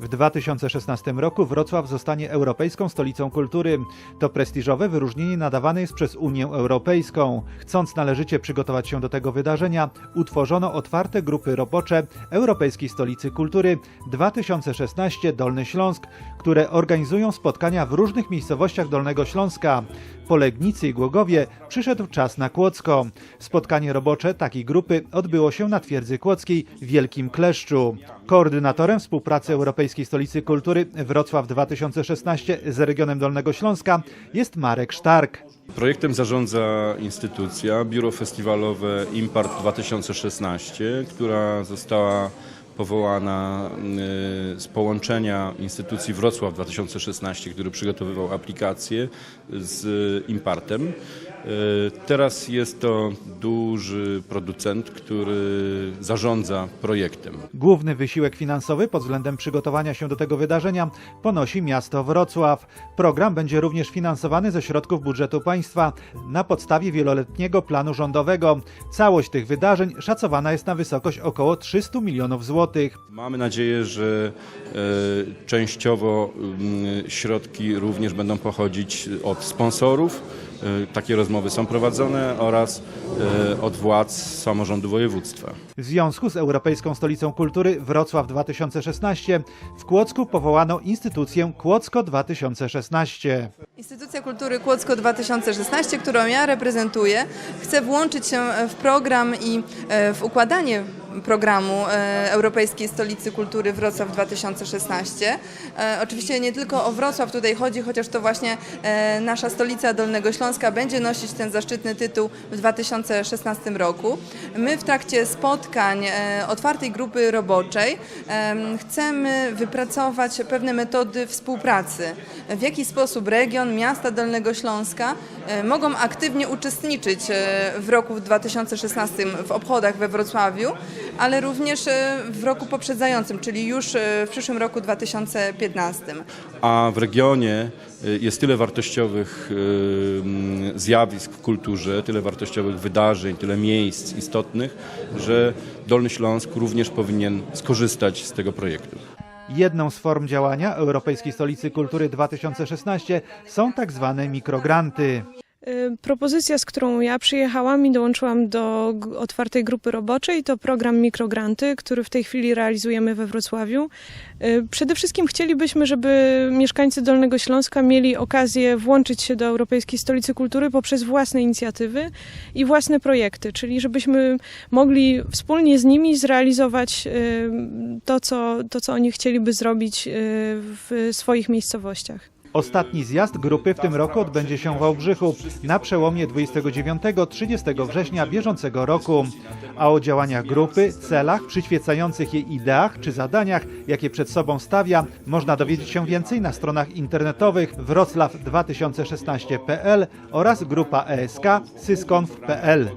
W 2016 roku Wrocław zostanie Europejską Stolicą Kultury. To prestiżowe wyróżnienie nadawane jest przez Unię Europejską. Chcąc należycie przygotować się do tego wydarzenia, utworzono otwarte grupy robocze Europejskiej Stolicy Kultury 2016 Dolny Śląsk, które organizują spotkania w różnych miejscowościach Dolnego Śląska. Po Legnicy i Głogowie przyszedł czas na Kłodzko. Spotkanie robocze takiej grupy odbyło się na twierdzy kłodzkiej Wielkim Kleszczu. Koordynatorem współpracy Europejskiej Stolicy Kultury Wrocław 2016 z regionem Dolnego Śląska jest Marek Sztark. Projektem zarządza instytucja, biuro festiwalowe Impart 2016, która została powołana y, z połączenia instytucji Wrocław 2016, który przygotowywał aplikację z Impartem. Y, Teraz jest to duży producent, który zarządza projektem. Główny wysiłek finansowy pod względem przygotowania się do tego wydarzenia ponosi miasto Wrocław. Program będzie również finansowany ze środków budżetu państwa na podstawie wieloletniego planu rządowego. Całość tych wydarzeń szacowana jest na wysokość około 300 milionów złotych. Mamy nadzieję, że e, częściowo mm, środki również będą pochodzić od sponsorów. E, Takie rozmowy są prowadzone oraz e, od władz samorządu województwa. W związku z Europejską Stolicą Kultury Wrocław 2016 w Kłodzku powołano instytucję Kłodzko 2016. Instytucja Kultury Kłodzko 2016, którą ja reprezentuję, chce włączyć się w program i e, w układanie programu e, Europejskiej Stolicy Kultury Wrocław 2016. E, Oczywiście nie tylko o Wrocław tutaj chodzi, chociaż to właśnie e, nasza stolica Dolnego Śląska będzie nosić ten zaszczytny tytuł w 2016 roku. My w trakcie spotkań otwartej grupy roboczej em, chcemy wypracować pewne metody współpracy. W jaki sposób region, miasta Dolnego Śląska mogą aktywnie uczestniczyć w roku 2016 w obchodach we Wrocławiu, ale również e, w roku poprzedzającym, czyli już e, w przyszłym roku 2015. A w regionie y, jest tyle wartościowych zjawisk w kulturze, tyle wartościowych wydarzeń, tyle miejsc istotnych, że Dolny Śląsk również powinien skorzystać z tego projektu. Jedną z form działania Europejskiej Stolicy Kultury 2016 są tak zwane mikrogranty. Propozycja, z którą ja przyjechałam i dołączyłam do otwartej grupy roboczej, to program Mikrogranty, który w tej chwili realizujemy we Wrocławiu. Przede wszystkim chcielibyśmy, żeby mieszkańcy Dolnego Śląska mieli okazję włączyć się do Europejskiej Stolicy Kultury poprzez własne inicjatywy i własne projekty, czyli żebyśmy mogli wspólnie z nimi zrealizować to, co, to, co oni chcieliby zrobić y, w swoich miejscowościach. Ostatni zjazd grupy w tym roku odbędzie się w Wałbrzychu na przełomie 29-30 września bieżącego roku. A o działaniach grupy, celach, przyświecających jej ideach czy zadaniach, jakie przed sobą stawia, można dowiedzieć się więcej na stronach internetowych wroclaw2016.pl oraz grupa ESK syskonf.pl.